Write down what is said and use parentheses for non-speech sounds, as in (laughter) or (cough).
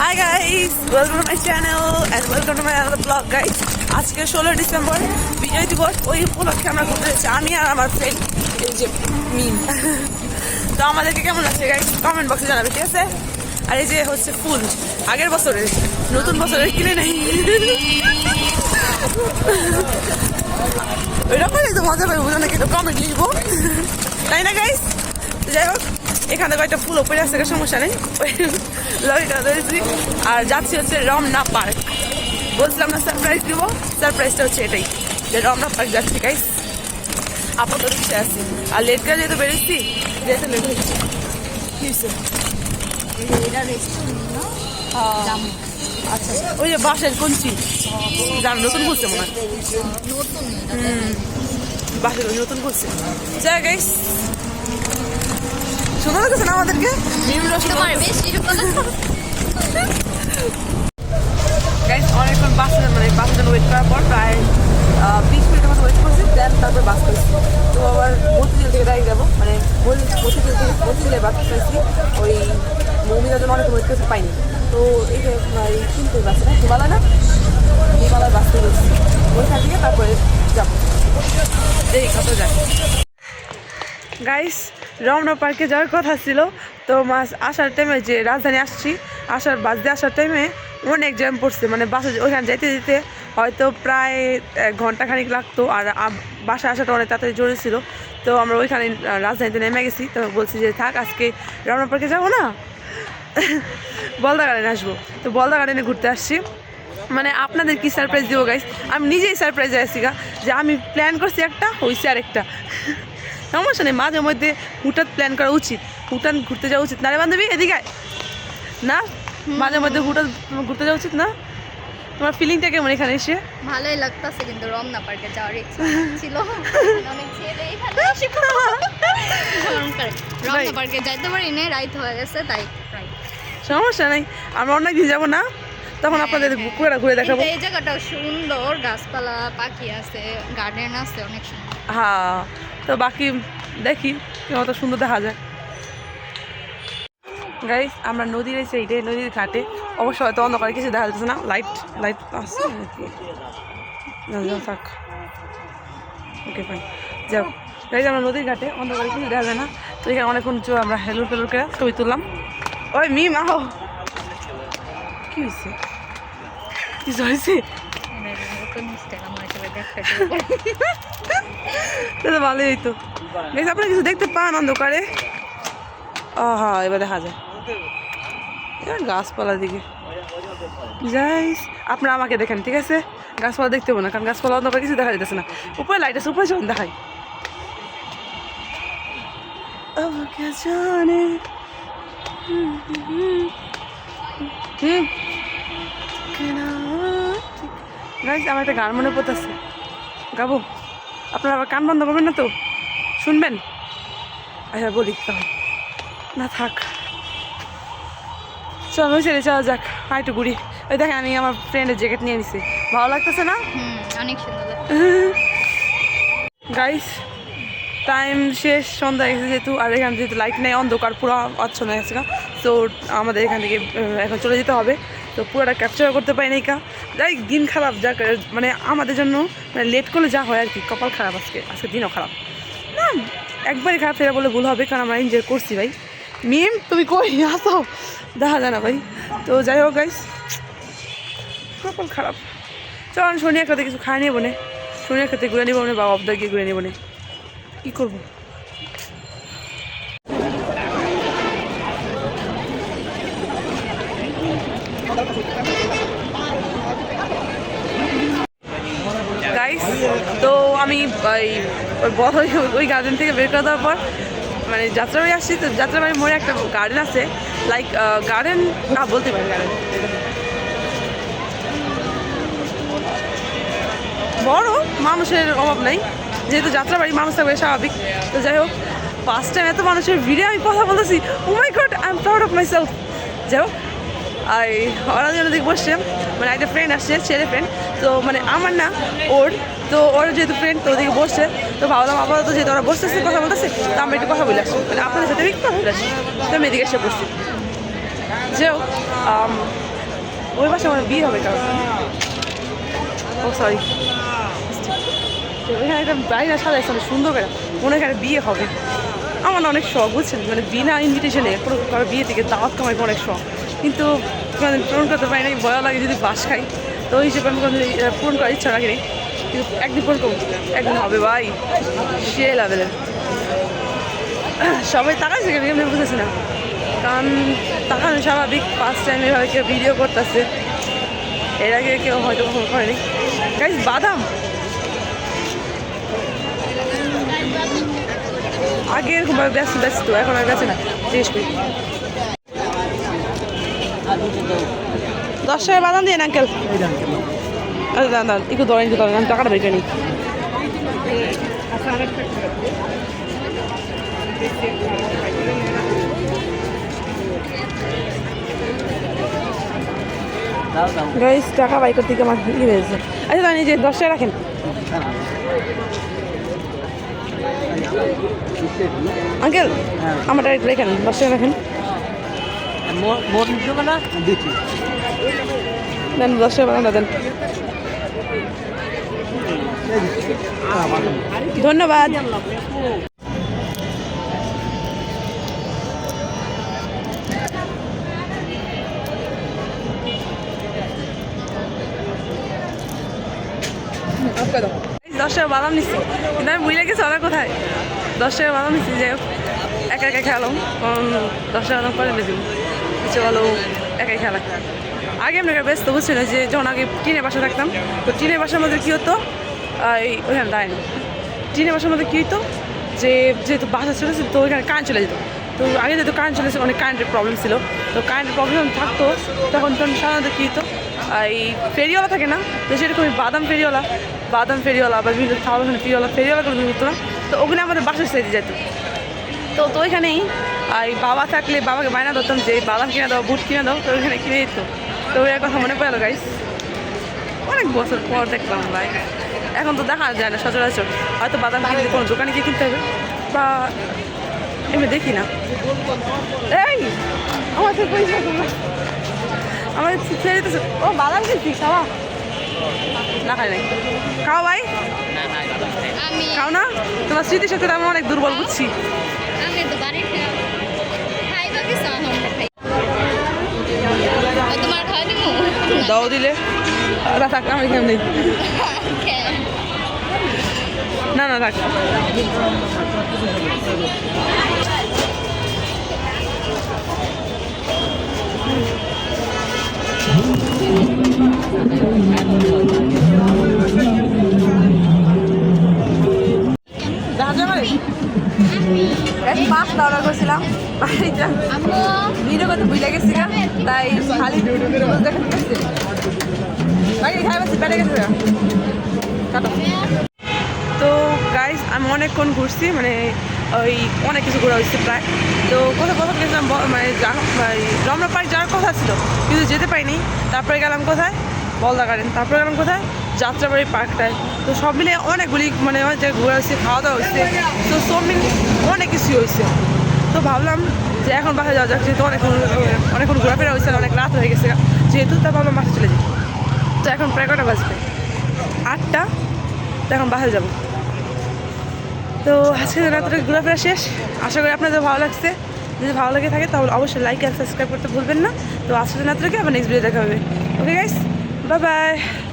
Hi guys welcome to my channel and welcome to my আলাদা blog guys আজকে ষোলো December, বিজয় দিবস। ওই উপলক্ষে আমরা ঘুরতে যাচ্ছি। আমি আর আমার ফ্রেন্ড এই যে মিম। তো আমাদেরকে কেমন লাগছে গাইস কমেন্ট বক্সে জানাবে, ঠিক আছে? আর এই যে হচ্ছে ফুল আগের বছরের, নতুন বছরের কিনে নেই। ওইরকমই তো মজা পাই বুঝো না? কিন্তু কমেন্ট লিখব। তাই না গাইস যাই হোক। এখানে কয়েকটা ফুল ওপরে আছে সমস্যা নেই। ওই লরিটা ধরেছি। আর যাচ্ছি হচ্ছে রমনা পার্ক। বলছিলাম না সারপ্রাইজ দিব সারপ্রাইজটা হচ্ছে এটাই যে রমনা পার্ক যাচ্ছি গাইস আপাতত রিক্সা আছি। আর লেট করে যেহেতু বেরোচ্ছি যেহেতু লেট হয়েছে। জামু আচ্ছা ওই যে বাসের কঞ্চি। যার নতুন খুলছে মনে হয়। বাসের নতুন খুলছে। যাই গাইস শোনা লাগছে না আমাদেরকে তোমার বেশ গাইস অনেকক্ষণ বাসে মানে বাসের জন্য ওয়েট করার পর প্রায় বিশ মিনিটের মতো ওয়েট করছি দেন তারপর বাস পেয়েছি তো আবার মতিঝিল থেকে ডাইরেক্ট যাব। মানে মতি- মতিঝিল থেকে মতিঝিলের বাস পাইছি ওই মৌমিতার জন্য অনেক ওয়েট করতে পাইনি। তো এই যে এই তিনটে না হিমালয় না? হিমালয় বাস থেকে ওইখান থেকে তারপরে যাব। এই কত যায়। গাইস রমনা পার্কে যাওয়ার কথা ছিল। তো মাস আসার টাইমে যে রাজধানী আসছি, আসার বাস দিয়ে আসার টাইমে অনেক জ্যাম পড়ছে। মানে বাসে ওইখানে যেতে যেতে হয়তো প্রায় এক ঘণ্টা খানিক লাগতো আর বাসায় আসাটা অনেক তাড়াতাড়ি জরুরি ছিল। তো আমরা ওইখানে রাজধানীতে নেমে গেছি। তো বলছি যে, থাক, আজকে রমনা পার্কে যাব না? (laughs) বলদা গার্ডেনে আসব। তো বলদা গার্ডেনে ঘুরতে আসছি। মানে আপনাদের কি সারপ্রাইজ দেবো গাইস আমি নিজেই সারপ্রাইজ আসছি গা, যে আমি প্ল্যান করছি একটা হয়েছে আরেকটা। (laughs) সমস্যা নেই মাঝে মধ্যে হুটার প্ল্যান করা উচিত হুটান ঘুরতে যাওয়া উচিত। না রে বান্ধবী এদিকে না? মাঝে মধ্যে হুটার ঘুরতে যাওয়া উচিত না? তোমার ফিলিংটা কেমন এখানে এসে? ভালোই লাগতেছে কিন্তু রমনা পার্কে যাওয়ার ইচ্ছা ছিল। (laughs) অনেক ছেলে এখানে এসে রমনা পার্কে যাইতে পারি না রাইত হয়ে গেছে তাই সমস্যা নেই আমরা অনেক দিন যাব না। তখন আপনাদের পুরোটা ঘুরে দেখাবো। এই জায়গাটা সুন্দর গাছপালা পাখি আছে গার্ডেন আছে অনেক সুন্দর। হ্যাঁ তো বাকি দেখি কত সুন্দর দেখা যায়। গাইস আমরা নদীর এই সাইডে নদীর ঘাটে অবশ্য হয়তো অন্ধকারে কিছু দেখা যাচ্ছে না। লাইট লাইট আছে নাকি? থাক। ওকে ফাইন যাও গাইস আমরা নদীর ঘাটে অন্ধকারে কিছু দেখা যায় না। তো এখানে অনেকক্ষণ আমরা হেলুর ফেলুর করে ছবি তুললাম। ওই মিম আহো! কি হয়েছে? কি হয়েছে। দাদা ভালোই হইতো। গেছে আপনারা কিছু দেখতে পান অন্ধকারে? ও হ্যাঁ এবার দেখা যায়। গাছপালা দিকে। যাইস আপনারা আমাকে দেখেন, ঠিক আছে? গাছপালা দেখতে পাবো না, কারণ গাছপালা অন্ধকার কিছু দেখা যেতেছে না। উপরে লাইট আছে, উপরে যখন দেখায় আমাকে জানে। হুম গাইস আমার একটা গান মনে পড়তেছে। গাবো? আপনারা আবার কান বন্ধ করবেন না তো? শুনবেন? আচ্ছা বলি তাহলে। না থাক। চল ছেড়ে চল যাক। আর একটু ঘুরি। ওই দেখেন আমি আমার ফ্রেন্ডের জ্যাকেট নিয়ে নিছি। ভালো লাগতেছে না? অনেক সুন্দর গাইস টাইম শেষ সন্ধ্যা গেছে যেহেতু আর এখানে যেহেতু লাইট নেই অন্ধকার পুরো অচ্ছন্ন হয়ে গেছে তো আমাদের এখান থেকে এখন চলে যেতে হবে। তো পুরোটা ক্যাপচার করতে পারি নাই কা। যাই দিন খারাপ আহ, মানে আমাদের জন্য মানে লেট করলে যা হয় আর কি কপাল খারাপ আজকে আজকে দিনও খারাপ। না একবারই খারাপ সেটা বলে ভুল হবে কারণ আমরা এনজয় করছি ভাই। মিম তুমি কই? (laughs) আসো। দেখা যায় না ভাই। তো যাই হোক গাইস কপাল খারাপ। চল শনি একসাথে কিছু খাই নেব নে শনি একসাথে ঘুরে নেব নে বাবা গিয়ে ঘুরে নেব নে কি করব? গাইস তো আমি, ওই ওই গার্ডেন থেকে বের করে দেওয়ার পর মানে যাত্রাবাড়ি আসছি, তো যাত্রাবাড়ি মোড়ে একটা গার্ডেন আছে লাইক গার্ডেন না, বলতে পারি গার্ডেন বড়, মানুষের অভাব নাই, যেহেতু যাত্রাবাড়ি মানুষ থাকবে, স্বাভাবিক। তো যাই হোক ফার্স্ট টাইম এত মানুষের ভিড়ে আমি কথা বলেছি ও my god I am proud of myself যাই হোক আর ওরা যেন বসছে মানে একটা ফ্রেন্ড আসছে ছেলে ফ্রেন্ড তো মানে আমার না ওর, তো ওর যেহেতু ফ্রেন্ড তো ওদিকে বসছে। তো ভাবলাম আপাতত যেহেতু ওরা বসতেছে কথা বলতেছে, তো আমরা একটু কথা বলে আসছি মানে আপনাদের সাথে আমি কথা বলে আসছি তো আমি এদিকে এসে বসছি। যে হোক ওই পাশে আমার বিয়ে হবে কারণ ও সরি ওইখানে একটা বাড়ি না সাজাইছে, অনেক সুন্দর করে। মনে হয় বিয়ে হবে। আমার অনেক শখ, বুঝছেন? মানে বিনা ইনভিটেশনে কোনো কারও বিয়ে থেকে দাওয়াত কামাই অনেক শখ। কিন্তু মানে পূরণ করতে পারি না ভয় লাগে যদি বাস খাই। তো ওই হিসেবে আমি কোনো পূরণ করার ইচ্ছা রাখিনি কিন্তু একদিন পূরণ করব। একদিন হবে ভাই। সে লেভেলের সবাই তাকাইছে কেন? আমি বুঝতেছি না। কারণ তাকানো স্বাভাবিক ফার্স্ট টাইম এভাবে কেউ ভিডিও করতেছে। এর আগে কেউ হয়তো কখনো করেনি। গাইজ বাদাম! আগে এরকমভাবে ব্যস্ত ব্যস্ত। এখন আর গেছে না। জিজ্ঞেস করি। দশ টাকা বাদাম দিয়ে আঙ্কেল দাঁড়ান দাঁড়ান একটু ধরেন একটু ধরেন, আমি টাকাটা করে নিই। গাইস টাকা বাই করতে আমার ইয়ে হয়েছে আচ্ছা তাই যে দশ টাকা রাখেন। আঙ্কেল আমার একটু রেখেন দশ টাকা রাখেন। দেন দশ টাকা বাদামটা দেন। ধন্যবাদ। দশ টাকা বাদাম নিচ্ছি কিন্তু আমি বুঝলে গেছি ওরা কোথায়। দশ টাকা বাদাম নিচ্ছি যাই হোক একা একা খেলাম কারণ দশ টাকা বাদাম করে দিব বলো একাই খেলা। আগে আমরা ব্যস্ত বুঝছিল যে যখন আগে টিনের বাসা থাকতাম, তো টিনের বাসার মধ্যে কী হতো? এই ওইখানে দাঁড়ায় না। টিনের বাসার মধ্যে কী হতো যে যেহেতু বাসা ছিল, তো ওইখানে কারেন্ট চলে যেত। তো আগে যেহেতু কারেন্ট চলেছে অনেক কারেন্টের প্রবলেম ছিল। তো কারেন্টের প্রবলেম থাকতো, তখন তখন সাধারণত কী হতো এই ফেরিওয়ালা থাকে না, তো সেরকমই বাদাম ফেরিওয়ালা বাদাম ফেরিওয়ালা বা বিভিন্ন ফেরিওয়ালা ফেরিওয়ালা করে হতো না। তো ওখানে আমাদের বাসার সাইডে যেত তো তো ওইখানেই আর বাবা থাকলে বাবাকে বায়না ধরতাম যে বাদাম কিনে দাও বুট কিনে দাও তো ওইখানে কিনে দিত। তো ওই কথা মনে পড়ল গাইস অনেক বছর পর দেখলাম ভাই এখন তো দেখা যায় না সচরাচর। হয়তো বাদাম কিনতে কোনো দোকানে গিয়ে কিনতে হবে বা এমনি দেখি না। এই আমার তো পয়সা আমার ছেড়ে দিতেছে। ও বাদাম কিনছি খাওয়া? না খাই নাই। খাও ভাই। খাও না? তোমার স্মৃতিশক্তিটা আমি অনেক দুর্বল বুঝছি। দাও দিলে না থাক আমি কেমন নেই না না থাক পাঁচটা অর্ডার করছিলাম। বাড়িতে ভিডিও করতে ভুলে গেছি তাই খালি দেখে খাই পাচ্ছি বেড়ে গেছে। তো গাইজ আমি অনেকক্ষণ ঘুরছি মানে ওই অনেক কিছু ঘোরা হয়েছে প্রায়। তো কোথাও প্রথম গেছিলাম মানে মানে রমনা পার্ক যাওয়ার কথা ছিল, কিন্তু যেতে পাইনি তারপরে গেলাম কোথায়? বলদা গার্ডেন তারপরে গেলাম কোথায়? যাত্রাবাড়ি পার্কটায়। তো সব মিলে অনেকগুলি মানে অনেক জায়গায় ঘোরা হয়েছে খাওয়া দাওয়া হচ্ছে। তো সব মিলে অনেক কিছু হয়েছে। তো ভাবলাম যে এখন বাসায় যাওয়া যাক, যেহেতু অনেকক্ষণ অনেকক্ষণ ঘোরাফেরা হয়েছে অনেক রাত হয়ে গেছে। যেহেতু তা ভাবলাম বাসায় চলে যাই। তো এখন প্রায় কটা বাজবে? আটটা। তো এখন বাসায় যাব। তো আজকে রাত্রে ঘোরাফেরা শেষ। আশা করি আপনাদের ভালো লাগছে। যদি ভালো লেগে থাকে তাহলে অবশ্যই লাইক আর সাবস্ক্রাইব করতে ভুলবেন না। তো আজকে রাত্রে আবার নেক্সট ভিডিও দেখা হবে। Okay guys bye bye